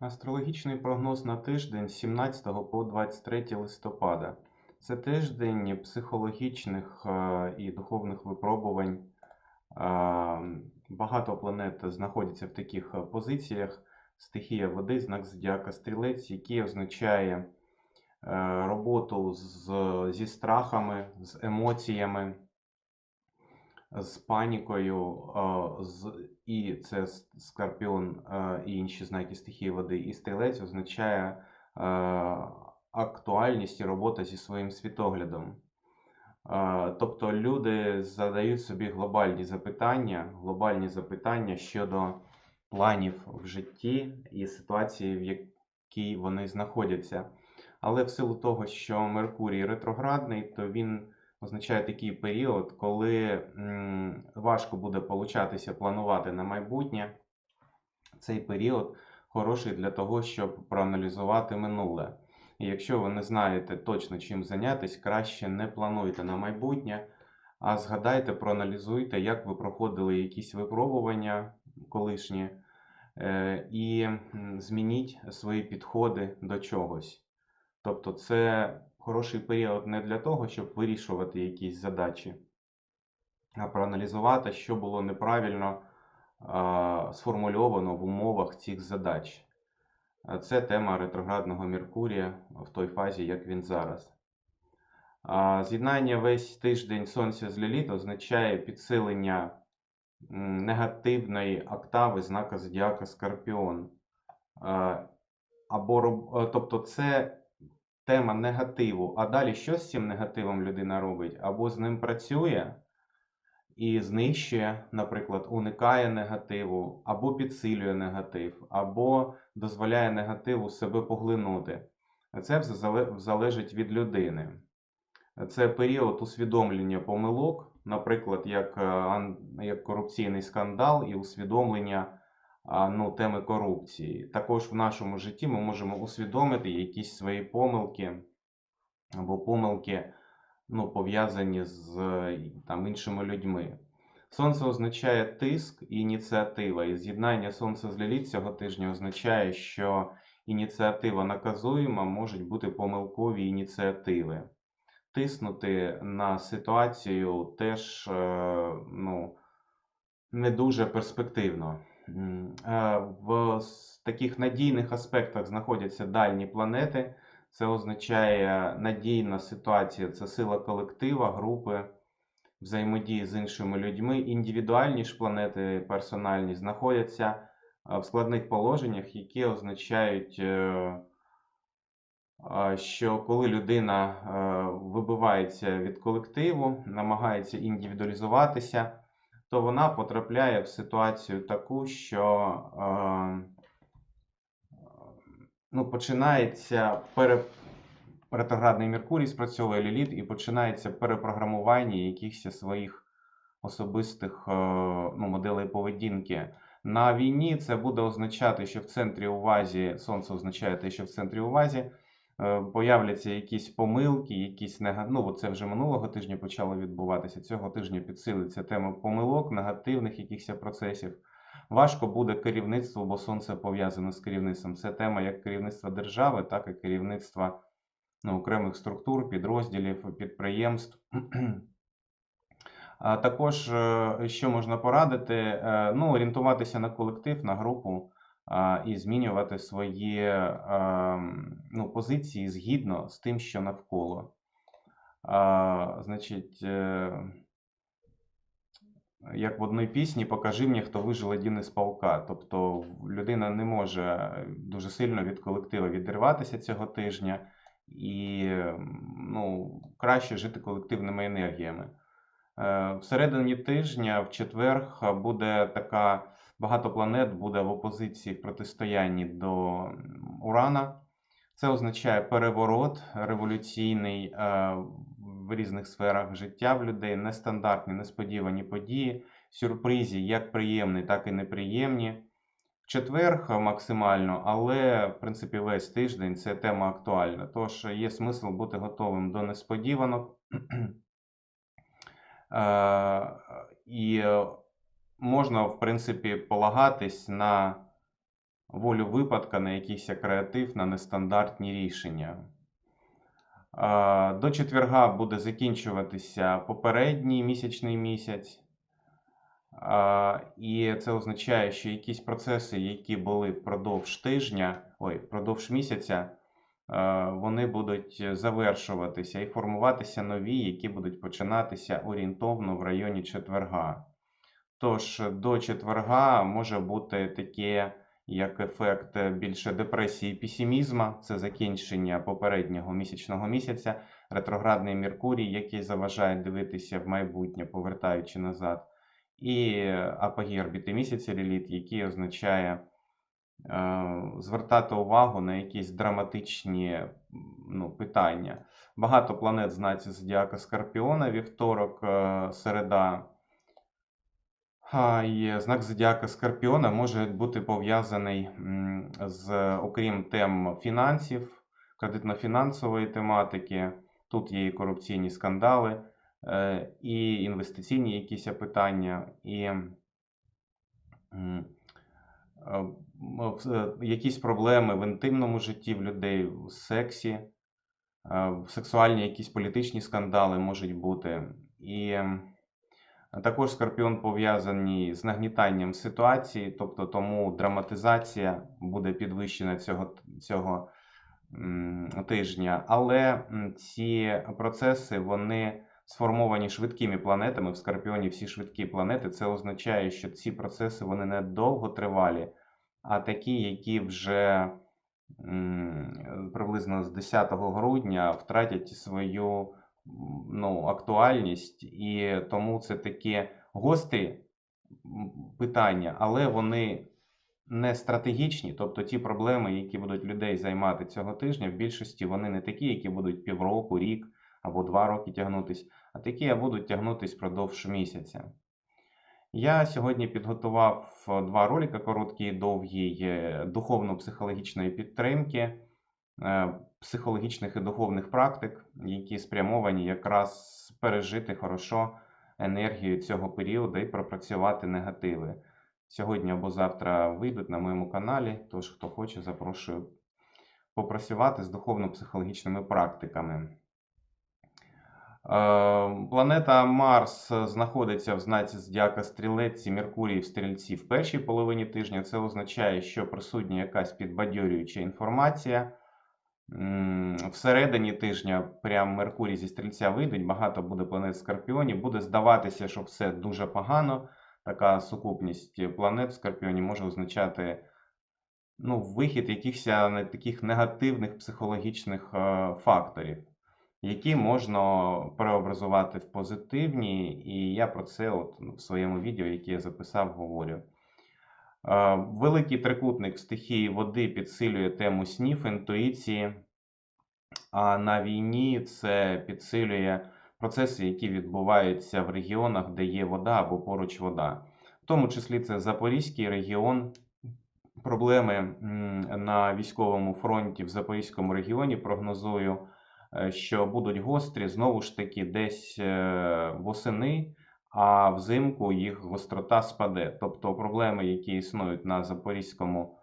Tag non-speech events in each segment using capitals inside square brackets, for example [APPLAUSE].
Астрологічний прогноз на тиждень з 17 по 23 листопада. Це тиждень психологічних е, і духовних випробувань. Е, Багато планет знаходяться в таких е, позиціях. Стихія води, знак зодіака стрілець, який означає роботу з, зі страхами, з емоціями, з панікою, з, і це скорпіон і інші знаки стихії води, і стрілець означає актуальність і робота зі своїм світоглядом. Тобто люди задають собі глобальні запитання, глобальні запитання щодо планів в житті і ситуації, в якій вони знаходяться. Але в силу того, що Меркурій ретроградний, то він означає такий період, коли важко буде получатися планувати на майбутнє. Цей період хороший для того, щоб проаналізувати минуле. І якщо ви не знаєте точно чим зайнятися, краще не плануйте на майбутнє, а згадайте, проаналізуйте, як ви проходили якісь випробування колишні, е, і змініть свої підходи до чогось. Тобто це хороший період не для того, щоб вирішувати якісь задачі, а проаналізувати, що було неправильно а, сформульовано в умовах цих задач. Це тема ретроградного Меркурія в той фазі, як він зараз. З'єднання весь тиждень Сонця з Ліліт означає підсилення негативної октави знака зодіака Скорпіон. Або, тобто це тема негативу. А далі що з цим негативом людина робить? Або з ним працює і знищує, наприклад, уникає негативу, або підсилює негатив, або дозволяє негативу себе поглинути. Це все залежить від людини. Це період усвідомлення помилок, наприклад, як, е, як корупційний скандал і усвідомлення ну, теми корупції. Також в нашому житті ми можемо усвідомити якісь свої помилки або помилки ну, пов'язані з там, іншими людьми. Сонце означає тиск і ініціатива. І з'єднання Сонця з Ліліт цього тижня означає, що ініціатива наказуєма, можуть бути помилкові ініціативи. Тиснути на ситуацію теж е, ну, не дуже перспективно. В таких надійних аспектах знаходяться дальні планети. Це означає надійна ситуація, це сила колектива, групи, взаємодії з іншими людьми. Індивідуальні ж планети персональні знаходяться в складних положеннях, які означають, е, що коли людина е, вибивається від колективу, намагається індивідуалізуватися, то вона потрапляє в ситуацію таку, що е, ну, починається ретроградний Меркурій спрацьовує ліліт і починається перепрограмування якихось своїх особистих е, ну, моделей поведінки. На війні це буде означати, що в центрі увазі, сонце означає те, що в центрі увазі появляться якісь помилки, якісь нега... ну, це вже минулого тижня почало відбуватися. Цього тижня підсилиться тема помилок, негативних якихось процесів. Важко буде керівництво, бо сонце пов'язане з керівництвом. Це тема як керівництва держави, так і керівництва ну, окремих структур, підрозділів, підприємств. А також, е, що можна порадити, Е, ну, орієнтуватися на колектив, на групу і змінювати свої е, ну, позиції згідно з тим, що навколо. Значить, е, як в одній пісні, покажи мені, хто вижив один із полка. Тобто людина не може дуже сильно від колективу відриватися цього тижня, і ну, краще жити колективними енергіями. Е, Всередині тижня, в четвер, буде така багато планет буде в опозиції в протистоянні до Урана. Це означає переворот революційний е, в різних сферах життя в людей, нестандартні, несподівані події, сюрпризи, як приємні, так і неприємні. В четвер максимально, але в принципі весь тиждень це тема актуальна. Тож є смисл бути готовим до несподіванок. [CLEARS THROAT] Е, І е, можна, в принципі, полагатись на волю випадка, на якийсь креатив, на нестандартні рішення. До четверга буде закінчуватися попередній місячний місяць. І це означає, що якісь процеси, які були впродовж тижня, ой, впродовж місяця, вони будуть завершуватися і формуватися нові, які будуть починатися орієнтовно в районі четверга. Тож до четверга може бути таке, як ефект е, більше депресії і песимізму, це закінчення попереднього місячного місяця, ретроградний Меркурій, який заважає дивитися в майбутнє, повертаючи назад, і апогей орбіти місяця Ліліт, який означає е, звертати увагу на якісь драматичні ну, питання. Багато планет знаці Зодіака Скорпіона, вівторок, е, середа. І знак Зодіака Скорпіона може бути пов'язаний з, окрім тем фінансів, кредитно-фінансової тематики. Тут є і корупційні скандали, е, і інвестиційні якісь питання, і е, е, якісь проблеми в інтимному житті в людей, в сексі, сексуальні якісь політичні скандали можуть бути. І також Скорпіон пов'язаний з нагнітанням ситуації, тобто тому драматизація буде підвищена цього, цього тижня. Але ці процеси вони сформовані швидкими планетами. В Скорпіоні всі швидкі планети. Це означає, що ці процеси вони не довготривалі, а такі, які вже приблизно з 10 грудня втратять свою ну, актуальність, і тому це такі гострі питання, але вони не стратегічні, тобто ті проблеми, які будуть людей займати цього тижня, в більшості вони не такі, які будуть півроку, рік або два роки тягнутись, а такі будуть тягнутись впродовж місяця. Я сьогодні підготував е, два ролики короткі і довгі духовно-психологічної підтримки, психологічних і духовних практик, які спрямовані якраз пережити хорошо енергію цього періоду і пропрацювати негативи. Сьогодні або завтра вийдуть на моєму каналі, тож хто хоче, запрошую попрацювати з духовно-психологічними практиками. Е, Планета Марс знаходиться в знаці Зодіака Стрілець і Меркурій в Стрільці в першій половині тижня. Це означає, що присутня якась підбадьорююча інформація. Всередині тижня прям Меркурій зі Стрільця вийдуть, багато буде планет в Скорпіоні. Буде здаватися, що все дуже погано. Така сукупність планет в Скорпіоні може означати ну, вихід якихось таких негативних психологічних е, факторів які можна переобразувати в позитивні, і я про це от в своєму відео, яке я записав, говорю. Е, Великий трикутник стихії води підсилює тему снів, інтуїції, а на війні це підсилює процеси, які відбуваються в регіонах, де є вода або поруч вода. В тому числі це Запорізький регіон. Проблеми на військовому фронті в Запорізькому регіоні прогнозую е, що будуть гострі знову ж таки десь е, восени, а взимку їх гострота спаде. Тобто проблеми, які існують на Запорізькому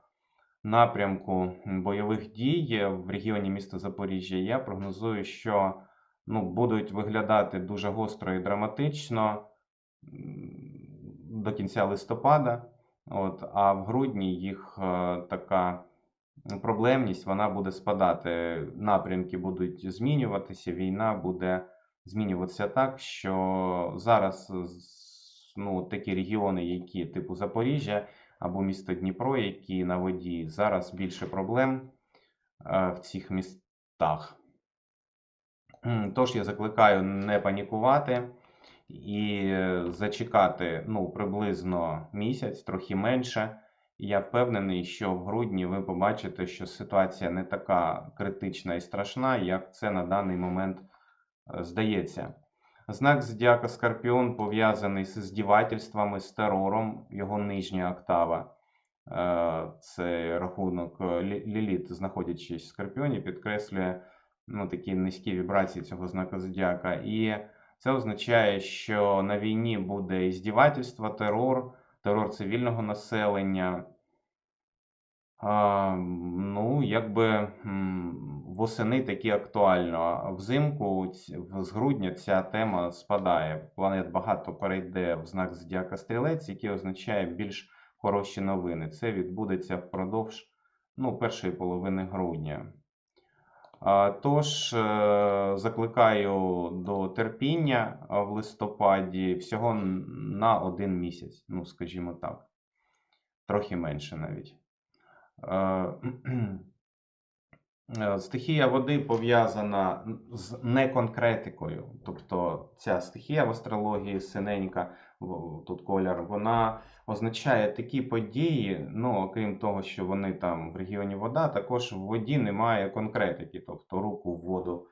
напрямку бойових дій в регіоні міста Запоріжжя, я прогнозую, що ну, будуть виглядати дуже гостро і драматично до кінця листопада. От, а в грудні їх е, така проблемність вона буде спадати. Напрямки будуть змінюватися, війна буде змінюватися так, що зараз ну, такі регіони, які типу Запоріжжя або місто Дніпро, які на воді, зараз більше проблем е, в цих містах. Тож я закликаю не панікувати і е, зачекати ну, приблизно місяць, трохи менше. Я впевнений, що в грудні ви побачите, що ситуація не така критична і страшна, як це на даний момент е, здається. Знак Зодіака Скорпіон пов'язаний з здівательствами, з терором, його нижня октава. Е, Це рахунок е, Ліліт, знаходячись в Скорпіоні, підкреслює ну, такі низькі вібрації цього знака Зодіака. І це означає, що на війні буде іздівательство, терор, терор цивільного населення. Ну, якби восени таки актуально. Взимку з грудня ця тема спадає. Планет багато перейде в знак Зодіака Стрілець, який означає більш хороші новини. Це відбудеться впродовж ну, першої половини грудня. Тож е, закликаю до терпіння в листопаді всього на один місяць, ну, скажімо так, трохи менше навіть. Е, Стихія води пов'язана з неконкретикою. Тобто ця стихія в астрології синенька, тут колір, вона означає такі події, ну, окрім того, що вони там в регіоні вода, також в воді немає конкретики. Тобто руку в воду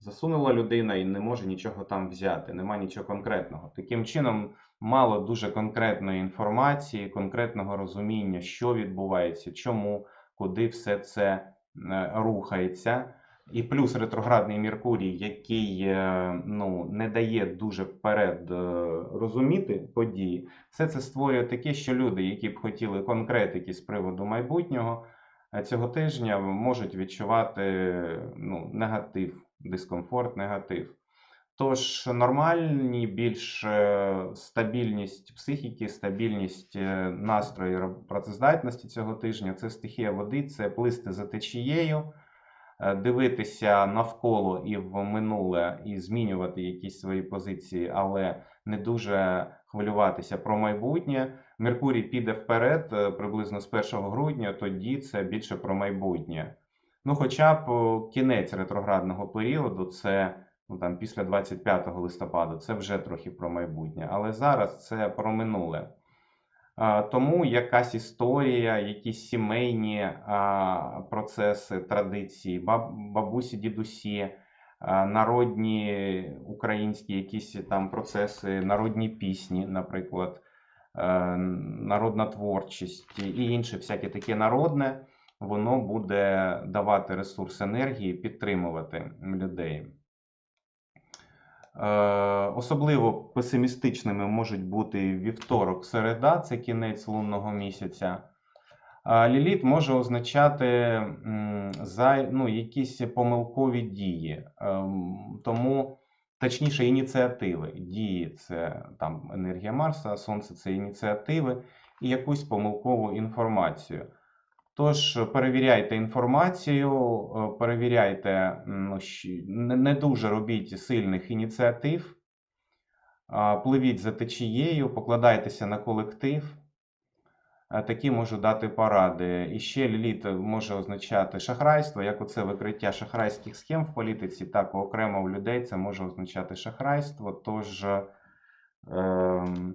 засунула людина і не може нічого там взяти, нема нічого конкретного. Таким чином, мало дуже конкретної інформації, конкретного розуміння, що відбувається, чому, куди все це рухається. І плюс ретроградний Меркурій, який е, ну, не дає дуже вперед е, розуміти події, все це створює таке, що люди, які б хотіли конкретики з приводу майбутнього, е, цього тижня можуть відчувати ну, негатив, дискомфорт, негатив. Тож нормальні, більш е, стабільність психіки, стабільність е, настрою працездатності цього тижня це стихія води, це плисти за течією, е, дивитися навколо і в минуле, і змінювати якісь свої позиції, але не дуже хвилюватися про майбутнє. Меркурій піде вперед приблизно з 1 грудня, тоді це більше про майбутнє. Ну, хоча б кінець ретроградного періоду, це ну, там, після 25 листопада, це вже трохи про майбутнє. Але зараз це про минуле. Тому якась історія, якісь сімейні процеси, традиції, баб, бабусі, дідусі, народні українські якісь там процеси, народні пісні, наприклад, е, народна творчість і інше всяке таке народне, воно буде давати ресурс енергії, підтримувати людей. Е, Особливо песимістичними можуть бути вівторок, середа, це кінець лунного місяця. Ліліт може означати ну, якісь помилкові дії. Ем, Тому, точніше, ініціативи. Дії це там енергія Марса, Сонце це ініціативи і якусь помилкову інформацію. Тож перевіряйте інформацію, е, перевіряйте, ну, не дуже робіть сильних ініціатив, пливіть за течією, покладайтеся на колектив. Е, Такі можу дати поради. І ще ліліт може означати шахрайство, як оце викриття шахрайських схем в політиці, так окремо в людей це може означати шахрайство. Тож ем,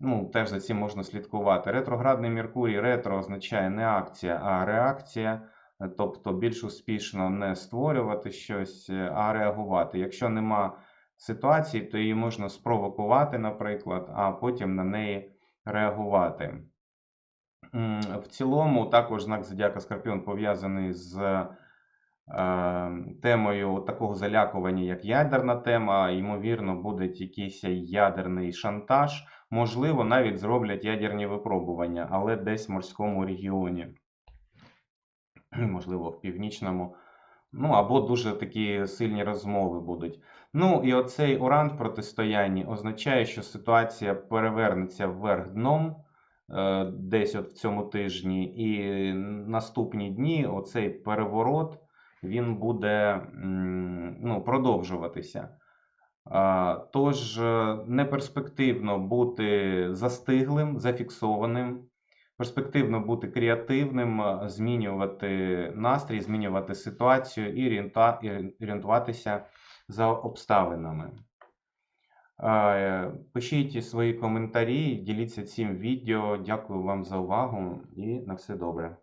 ну, теж за цим можна слідкувати. Ретроградний Меркурій ретро означає не акція, а реакція. Тобто більш успішно не створювати щось, е, а реагувати. Якщо нема ситуації, то її можна спровокувати, наприклад, а потім на неї реагувати. В цілому, також знак Зодіака Скорпіон пов'язаний з е, темою такого залякування, як ядерна тема. Ймовірно, буде якийсь ядерний шантаж. Можливо, навіть зроблять ядерні випробування, але десь в морському регіоні, [CLEARS THROAT] можливо, в північному. Ну, або дуже такі сильні розмови будуть. Ну, і оцей уран в протистоянні означає, що ситуація перевернеться вверх дном е, десь от в цьому тижні, і наступні дні оцей переворот він буде ну, продовжуватися. Тож е, неперспективно бути застиглим, зафіксованим, перспективно бути креативним, е, змінювати настрій, змінювати ситуацію і орієнтуватися за обставинами. Е, Пишіть свої коментарі, діліться цим відео. Дякую вам за увагу і на все добре.